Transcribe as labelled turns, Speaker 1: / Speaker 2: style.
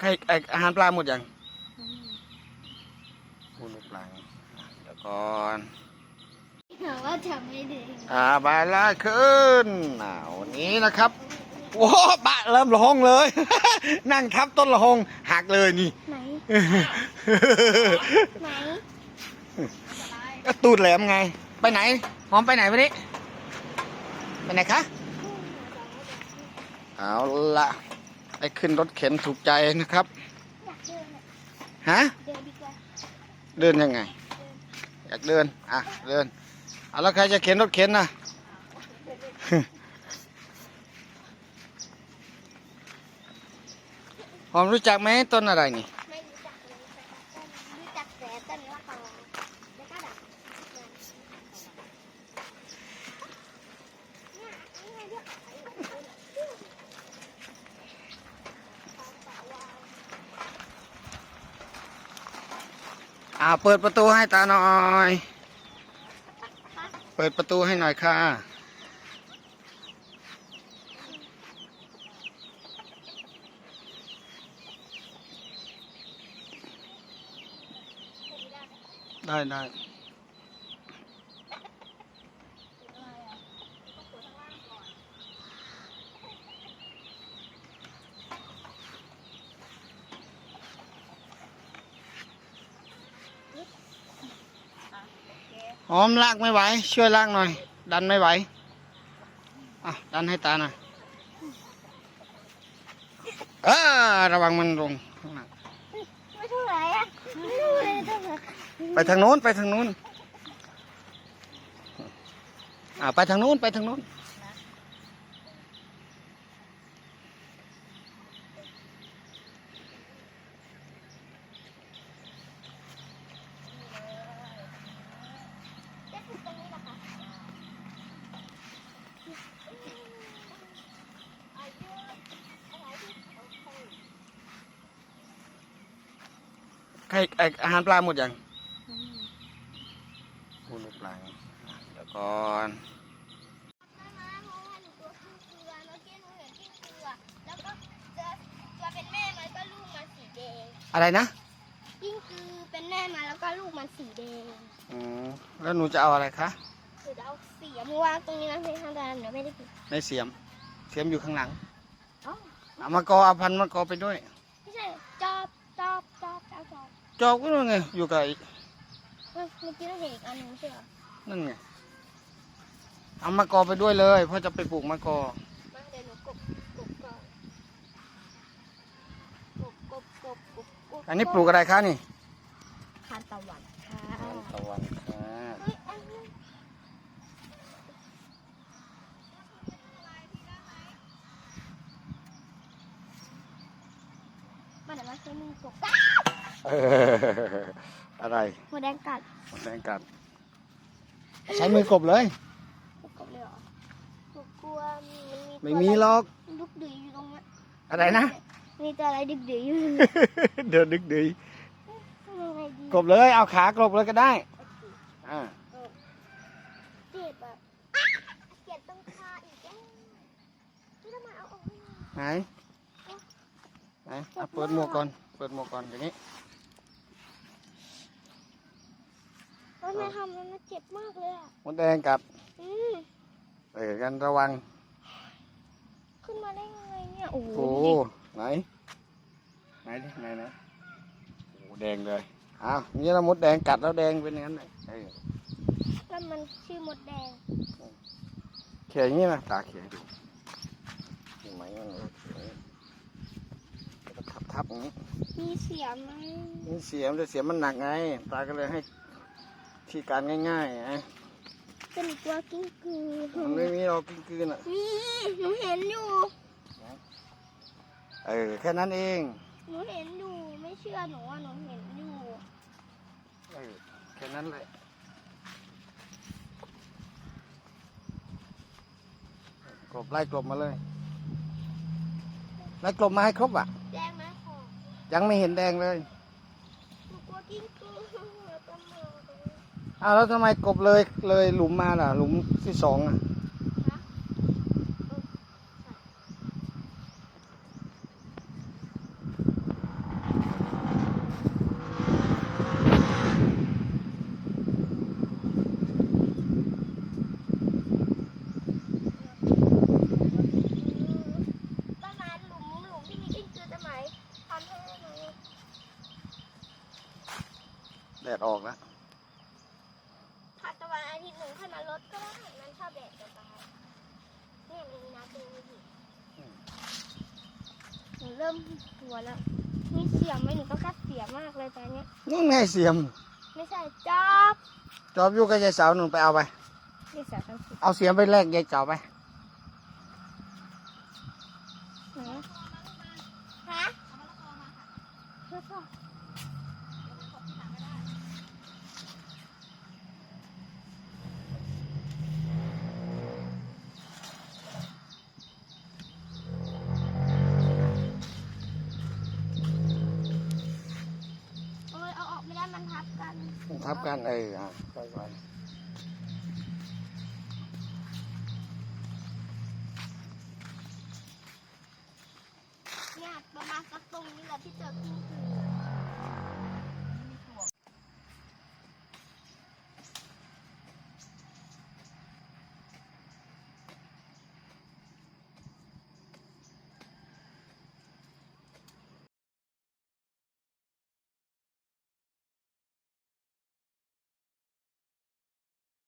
Speaker 1: ใครไอ้อาหารปลาหมดยังกูลูกปลาไงอะเดี๋ยวก่อน
Speaker 2: หนูว่าทำไม่ดี
Speaker 1: อ่าบายลาขึ้นอ่าวันนี้นะครับโอ้บะเริ่มละหงเลย นั่งทับต้นละหงหักเลยนี่
Speaker 2: ไหนไหน
Speaker 1: ก็ตูดแหลมไง ไปไหนหอมไปไหนวันนี้ไปไหนคะเอาละ ได้ขึ้นรถเข็นถูกใจนะครับ
Speaker 2: อยากเดินอะ
Speaker 1: ฮะ
Speaker 2: เดินดีกว่า
Speaker 1: เดินยังไง อยากเดิน อะ เดิน เอาแล้วใครจะเข็นรถเข็นนะหอมรู้จักไหมต้นอะไรนี่
Speaker 2: ไม่รู้จักเลยรู้จักแต่ต้นละกอแล้วก็ดับเนี่ยนี่ไงเรียก
Speaker 1: อ่าเปิดประตูให้ตาหน่อย เปิดประตูให้หน่อยค่ะ ได้ได้ หอมลากไม่ไหว ช่วยลากหน่อย ดันไม่ไหวอะดันให้ตาหน่อยเออระวังมันลงข้างหลัง
Speaker 2: ไม่เท่าไหร่อะไม่รู้เลยเท่าไหร่
Speaker 1: ไปทางโน้นไปทางโน้นอ่าไปทางโน้นไปทางโน้น
Speaker 2: จะถึงตรงนี้เหรอคะ
Speaker 1: ใครไออาหารปลาหมดยังกูลูกปลาไงเดี๋ยวก่อน
Speaker 2: กอนอะ
Speaker 1: ไรนะ
Speaker 2: ยิ่งคือเป็นแม่มาแล้วก็ลูกมันสีแดง
Speaker 1: อืมแล้วหนูจะเอาอะไรคะ
Speaker 2: หรือจะเอาเสียมวางตรงนี้นะพี่ทางการเดี๋ยวไม่ได้กิน
Speaker 1: ในเสียม เสียมอยู่ข้างหลัง
Speaker 2: อ๋อ
Speaker 1: เอามากอเอาพันมากอไปด้วย
Speaker 2: ไม่ใช่จอบจอบจอบจอบ จอบ
Speaker 1: จอกก็นั่นไงอยู่กับไอ้
Speaker 2: เมื่อเมื่อกี้เราเห็นอีกอันหนึงไม่ใช่เหรอ
Speaker 1: นั่นไงเอามากอไปด้วยเลยเพราะจะไปปลูกมะกอ
Speaker 2: มาเดี๋ยวหนูกบกบก่อนกบกบกบกบกบ
Speaker 1: อันนี้ปลูกอะไรคะนี่
Speaker 2: ทานตะวันค่ะ
Speaker 1: ตะวันค่ะ
Speaker 2: เฮ้ยอันนี้มาเดี๋ยวมาใช้มือกบ
Speaker 1: เอออะไร
Speaker 2: หัวแดงกัด
Speaker 1: หมดแรงกัด ใช้มือกบเลย
Speaker 2: กบเลยเหรอหนูกลัวมันมีตัว
Speaker 1: ไม่มีหรอก
Speaker 2: ดุกดืออยู่ตรงนั้น
Speaker 1: อะไรนะ
Speaker 2: มีตัวอะไรดึกดืออยู่
Speaker 1: เดินดึกดี
Speaker 2: ทำยังไงดี
Speaker 1: กบเลย เอาขากบเลยก็ได้อ่า
Speaker 2: เจ็บอะอะเจ็บตรงขาอีกแล้วนี่ทำไมเอาออกไม่ได้
Speaker 1: ไหนไหนเอาเปิดหมวกก่อน เปิดหมวกก่อนอย่างนี้
Speaker 2: เฮ้ยแม่ทำแล้วมันเจ็บมากเลยอะ
Speaker 1: มดแดงกัด
Speaker 2: อืม
Speaker 1: เออกันระวัง
Speaker 2: ขึ้นมาได้ยังไงเนี่ยโอ้โห
Speaker 1: โอ้
Speaker 2: ดู
Speaker 1: โห
Speaker 2: ดิ
Speaker 1: ไหนไหนดิไหนไหนโอ้โหแดงเลยอ้าวนี่เรามดแดงกัดแล้วแดงเป็นอย่างนั้นเลยเออ
Speaker 2: แล้วมันชื่อมดแดง
Speaker 1: เขียอย่างนี้นะตาเขียให้ดูเห็นไหมมันเออเขียแล้วก็ ทับทับอย่างนี้
Speaker 2: มีเสียงไหม
Speaker 1: นี่เสียมแต่เสียมมันหนักไง ตาก็เลยให้ที่การง่ายๆไง
Speaker 2: เป็นตัวกิ้งกือ
Speaker 1: มันไม่มีหรอกกินๆอะ
Speaker 2: นี่หนูเห็นอยู่
Speaker 1: เออแค่นั้นเอง
Speaker 2: หนูเห็นอยู่ไม่เชื่อหนูว่าหนูเห็นอยู่
Speaker 1: เออแค่นั้นแหละกลบไล่กลบมาเลยไล่กลบมาให้ครบอะ
Speaker 2: แดงไหมขอ
Speaker 1: ยังไม่เห็นแดงเลย
Speaker 2: หนูกลัวกิ้งกือแล้วก็มาตรงนี้
Speaker 1: อ้าวแล้วทำไมกบเลยเลยหลุมมาล่ะ หลุมที่สองอะ
Speaker 2: นะ แดดออกแล้าพตะวันอาทิตย์หนึ่งขึ้นมาลดก็ได้มันชอบแดดจะตายเนี่ยมีนาดูดิหนูเริ่มกลัวแล้วมีเสียมไหมหนูต้องกัดเสียมากเลยตอนนี้ย
Speaker 1: นั่นไงเสียม
Speaker 2: ไม่ใช่จอบ
Speaker 1: จอบอยู่กับยายสาวหนุนไปเอาไป
Speaker 2: ยายสาวทั้งสิบ
Speaker 1: เอาเสียมไปแลกยายเก่ไป
Speaker 2: นะฮะ
Speaker 1: ทับกันเอออะไปไป
Speaker 2: เนี่ยประมาณสักตรงนี้แหละที่เจอกิ้งกือ